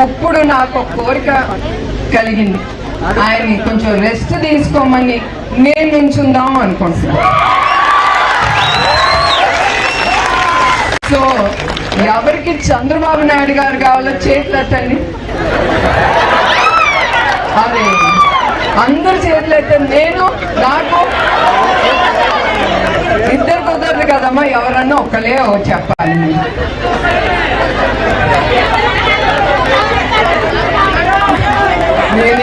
ఇప్పుడు నాకు ఒక కోరిక కలిగింది. ఆయన్ని కొంచెం రెస్ట్ తీసుకోమని నేను నుంచుందాం అనుకుంటున్నాను. సో ఎవరికి చంద్రబాబు నాయుడు గారు కావాలో చేతులెత్తండి అదే అందరు చేతులెత్తండి నేను నాకు. ఇద్దరు కుదరదు కదమ్మా ఎవరన్నా ఒకలే చెప్పాలి మీరు. నేను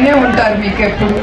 ఉంటారు మీకు ఎప్పుడు